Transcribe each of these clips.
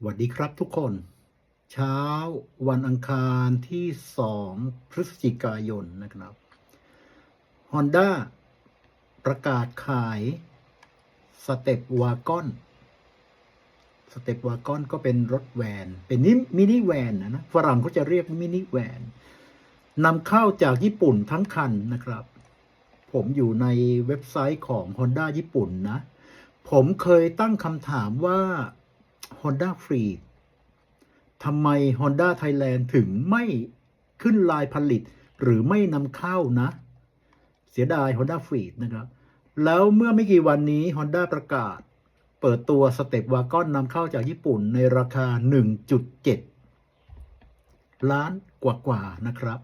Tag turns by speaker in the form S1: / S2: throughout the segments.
S1: สวัสดีครับทุกคน เช้าวันอังคารที่ 2 พฤศจิกายนนะครับ Honda ประกาศขายสเต็ปวากอนสเต็ปวากอนก็เป็นรถแวน เป็นนิมินิแวนนะนะฝรั่งเขาจะเรียกมินิแวนนำเข้าจากญี่ปุ่นทั้งคันนะครับ ผมอยู่ในเว็บไซต์ของ Honda ญี่ปุ่นนะ ผมเคยตั้งคำถามว่า Honda f r e e ทำไม Honda Thailand ถึงไม่ขึ้นลายผลิต หรือไม่นำเข้านะ เสียดาย Honda f r e e นะครับ แล้วเมื่อไม่กี่วันนี้ Honda ประกาศ เปิดตัวสเต็ปวากอนนำเข้าจากญี่ปุ่นในราคา 1.7 ล้านกว่าๆนะครับ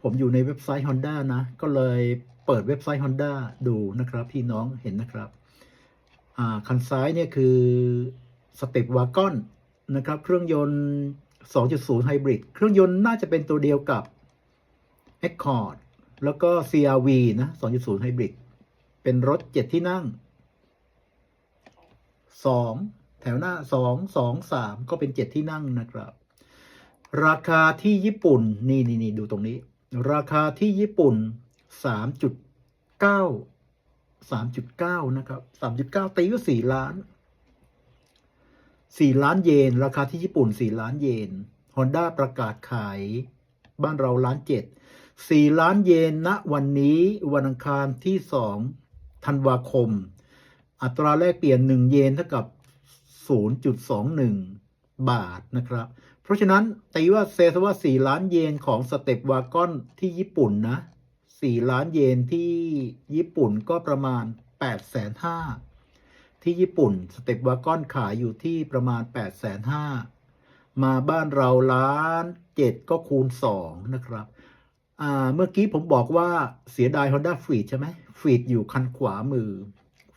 S1: ผมอยู่ในเว็บไซต์ Honda นะ ก็เลยเปิดเว็บไซต์ Honda ดูนะครับ พี่น้องเห็นนะครับคันซ้ายเนี่ยคือ สเต็ปวากอนนะครับเครื่องยนต์ 2.0 ไฮบริดเครื่องยนต์น่าจะเป็นตัวเดียวกับ Accord แล้วก็ CRV นะ 2.0 ไฮบริดเป็นรถ 7 ที่นั่ง 2 แถวหน้า 2 2 3 ก็เป็น 7 ที่นั่งนะครับ ราคาที่ญี่ปุ่น นี่นี่นี่ดูตรงนี้ ราคาที่ญี่ปุ่น 3.9 3.9 นะครับ 3.9 ตีก็4ล้าน 4 ล้านเยน ราคาที่ญี่ปุ่น 4 ล้านเยน Honda ประกาศขายบ้านเราล้านเจ็ด4ล้านเยนณวันนี้วันอังคารที่2ธันวาคม อัตราแลกเปลี่ยน1เยนเท่ากับ 0.21 บาทนะครับ เพราะฉะนั้นตีว่าเซซว่า 4 ล้านเยนของสเต็ปวากอนที่ญี่ปุ่นนะ 4 ล้านเยนที่ญี่ปุ่นก็ประมาณ8 5 0 0 0 ที่ญี่ปุ่นสเต็ปวากอนขายอยู่ที่ประมาณ 8 5 0 0 0มาบ้านเราล้านเจ็ดก็คูณ 2 นะครับ เมื่อกี้ผมบอกว่าเสียดาย Honda f r e e d ใช่ไหม f r e e d อยู่คันขวามือ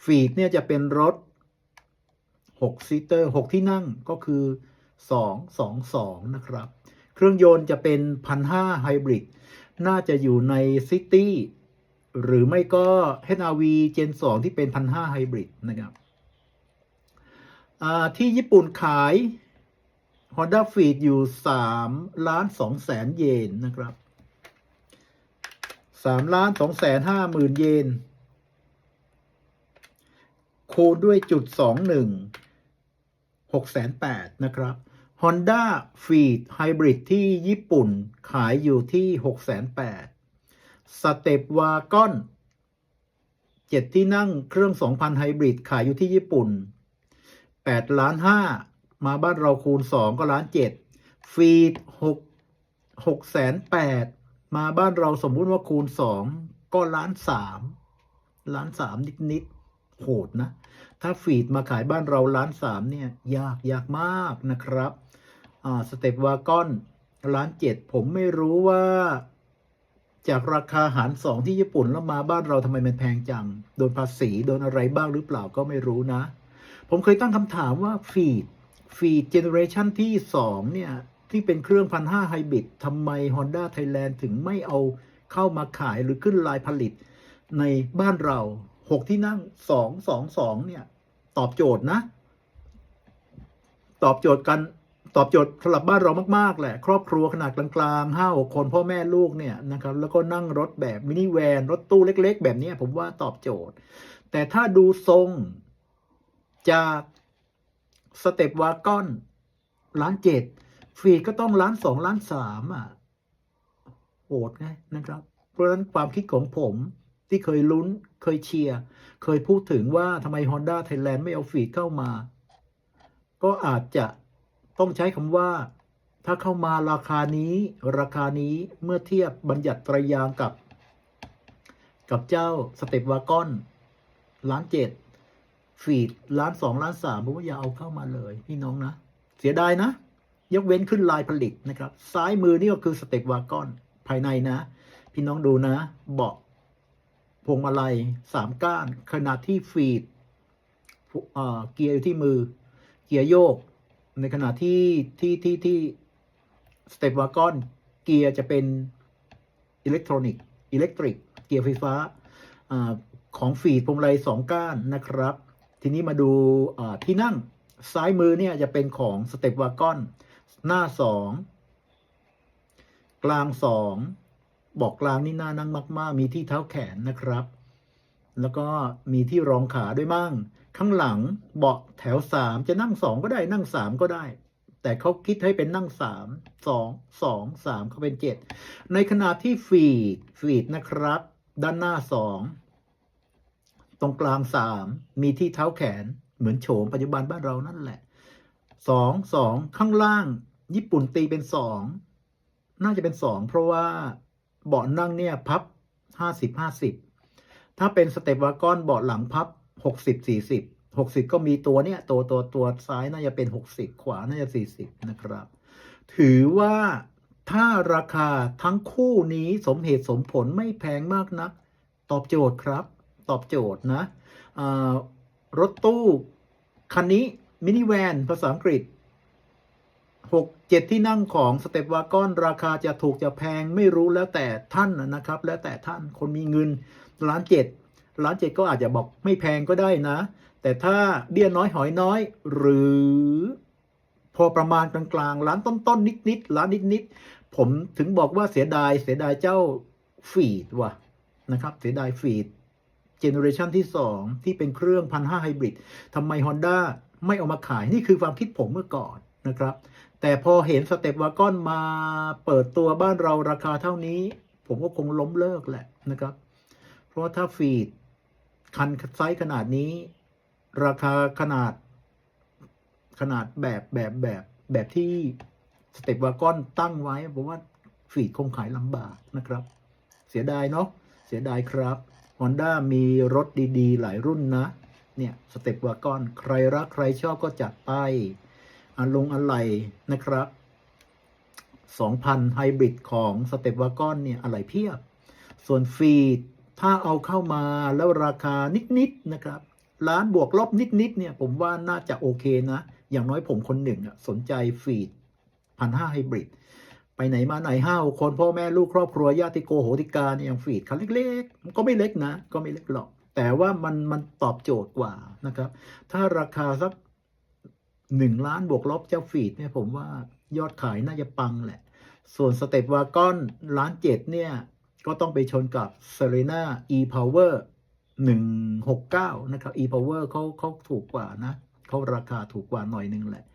S1: f r e e d เนี่ยจะเป็นรถ6ซีเตอร์6ที่นั่งก็คือ 2 2 2 นะครับ เครื่องยนต์จะเป็น 1,500ไฮบริดน่าจะอยู่ในซิตี้หรือไม่ก็ HRV Gen 2 ที่เป็น 1,500ไฮบริดนะครับ ที่ญี่ปุ่นขาย Honda f e e d อยู่3ล้าน2แสนเยนนะครับ3ล้าน2แสน5หมื่นเยน คูณด้วยจุด21 6แสน8นะครับ Honda f e e d Hybrid ที่ญี่ปุ่นขายอยู่ที่6แสน8สเตปวากอน7ที่นั่งเครื่อง 2,000 ไฮบริดขายอยู่ที่ญี่ปุ่น 8ล้าน5มาบ้านเราคูณ 2 ก็ล้าน7ฟีด6 6แสน8มาบ้านเราสมมุติว่าคูณ 2 ก็ล้าน3ล้าน3นิดนิดๆโหดนะ ถ้าฟีดมาขายบ้านเราล้าน3เนี่ย ยากยากมากนะครับอ่าสเต็ปวากอนล้าน7ผมไม่รู้ว่าจากราคาหารสองที่ญี่ปุ่นแล้วมาบ้านเราทำไมมันแพงจัง โดนภาษี โดนอะไรบ้างหรือเปล่าก็ไม่รู้นะ ผมเคยตั้งคำถามว่าฟีดฟีดเจเนอเรชันที่สองเนี่ย ที่เป็นเครื่องพันห้าไฮบริดทำไม Honda Thailand ถึงไม่เอาเข้ามาขายหรือขึ้นลายผลิตในบ้านเราหกที่นั่งสองสองสองเนี่ย ตอบโจทย์นะ ตอบโจทย์กันตอบโจทย์สำหรับบ้านเรามาก ๆ แหละ ครอบครัวขนาดกลางๆห้าหกคนพ่อแม่ลูกเนี่ยนะครับ แล้วก็นั่งรถแบบมินิแวน รถตู้เล็ก ๆ แบบนี้ผมว่าตอบโจทย์ แต่ถ้าดูทรง จากสเต็ปวากอนล้านเจ็ดฟีดก็ต้องล้านสองล้านสามอะโหดไงนะครับ เพราะฉะนั้นความคิดของผมที่เคยลุ้นเคยเชียร์ เคยพูดถึงว่าทำไม Honda Thailand ไม่เอาฟีดเข้ามา ก็อาจจะต้องใช้คำว่า ถ้าเข้ามาราคานี้ราคานี้เมื่อเทียบบัญญัติตรยางกับ กับเจ้าสเต็ปวากอนล้านเจ็ด ฟีดล้านสองล้านสามผมว่าอย่าเอาเข้ามาเลย พี่น้องนะ เสียดายนะ ยกเว้นขึ้นลายผลิตนะครับ ซ้ายมือนี่ก็คือสเต็ปวากอนภายในนะ พี่น้องดูนะ เบาะพวงมาลัยสามก้าน ขนาดที่ฟีดเกียร์อยู่ที่มือ เกียร์โยก ในขณะที่ที่ที่ที่สเต็ปวากอนเกียร์จะเป็นอิเล็กทรอนิกส์อิเล็กทริก เกียร์ไฟฟ้าอาของฟีดพวงมาลัยสองก้านนะครับ ทีนี้มาดูที่นั่งซ้ายมือเนี่ยจะเป็นของสเต็ปวากอนหน้าสองกลางสองบอกกลางนี่น่านั่งมาก ๆ มีที่เท้าแขนนะครับ แล้วก็มีที่รองขาด้วยมั่ง ข้างหลังเบาะแถวสามจะนั่งสองก็ได้นั่งสามก็ได้ แต่เขาคิดให้เป็นนั่งสามสองสองสามเขาเป็นเจ็ดในขณะที่ฟีดฟีดนะครับ ด้านหน้าสอง ตรงกลางสามมีที่เท้าแขนเหมือนโฉมปัจจุบันบ้านเรานั่นแหละสองสองข้างล่าง ญี่ปุ่นตีเป็นสองน่าจะเป็นสองเพราะว่าเบาะนั่งเนี่ยพับห้าสิบห้าสิบถ้าเป็นสเตปวากอนเบาะหลังพับหกสิบสี่สิบหกสิบก็มีตัวเนี่ยตัวตัวตัวซ้ายน่าจะเป็นหกสิบขวาน่าจะสี่สิบนะครับ ถือว่าถ้าราคาทั้งคู่นี้สมเหตุสมผลไม่แพงมากนัก ตอบโจทย์ครับ ตอบโจทย์นะรถตู้ คันนี้ มินิแวน ภาษาอังกฤษหกเจ็ดที่นั่งของสเต็ปวากอน ราคาจะถูกจะแพงไม่รู้แล้วแต่ท่านนะครับ แล้วแต่ท่านคนมีเงินล้านเจ็ดล้านเจ็ดก็อาจจะบอกไม่แพงก็ได้นะ แต่ถ้าเบี้ยน้อยหอยน้อย หรือพอประมาณกลางๆร้านต้นๆนนิดๆร้านนิดๆผมถึงบอกว่าเสียดายเสียดายเจ้าฟีดว่ะนะครับ เสียดายฟีด เจเนอเรชันที่ 2 ที่เป็นเครื่องพันห้าไฮบริดทำไม Honda ไม่เอามาขายนี่คือความคิดผมเมื่อก่อนนะครับ แต่พอเห็นสเต็ปวากอนมาเปิดตัวบ้านเราราคาเท่านี้ ผมก็คงล้มเลิกแหละนะครับ เพราะว่าถ้าฟีดคันไซส์ขนาดนี้ ราคาขนาด ขนาดแบบแบบแบบแบบที่สเต็ปวากอนตั้งไว้ผมว่าฟีดคงขายลำบากนะครับ เสียดายเนาะเสียดายครับ Honda มีรถดีๆ หลายรุ่นนะ เนี่ยสเต็ปวากอนใครรักใครชอบก็จัดไปอันลงอะไรนะครับ 2,000ไฮบริดของสเต็ปวากอนเนี่ยอะไรเพียบ ส่วนฟีดถ้าเอาเข้ามาแล้วราคานิด ๆ นะครับ ล้านบวกลบนิด ๆ เนี่ย ผมว่าน่าจะโอเคนะ อย่างน้อยผมคนหนึ่งสนใจฟีดพันห้าไฮบริด ไปไหนมาไหนห้าคนพ่อแม่ลูกครอบครัวญาติโกโหติกาเนี่ยอย่างฟีดคันเล็กๆ ก็ไม่เล็กนะ ก็ไม่เล็กหรอก แต่ว่ามันมันตอบโจทย์กว่านะครับ ถ้าราคาสักหนึ่งล้านบวกลบเจ้าฟีดเนี่ยผมว่ายอดขายน่าจะปังแหละ ส่วนสเตปวากอนล้านเจ็ดเนี่ย ก็ต้องไปชนกับ Serena e-Power 169นะครับ e-Power เขาเขาถูกกว่านะเขาราคาถูกกว่าหน่อยนึงแหละ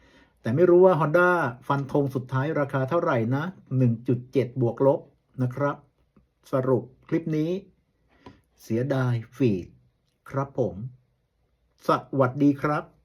S1: แต่ไม่รู้ว่า Honda ฟันธงสุดท้ายราคาเท่าไหร่นะ 1.7 บวกลบนะครับ สรุปคลิปนี้ เสียดายฟีดครับผม สวัสดีครับ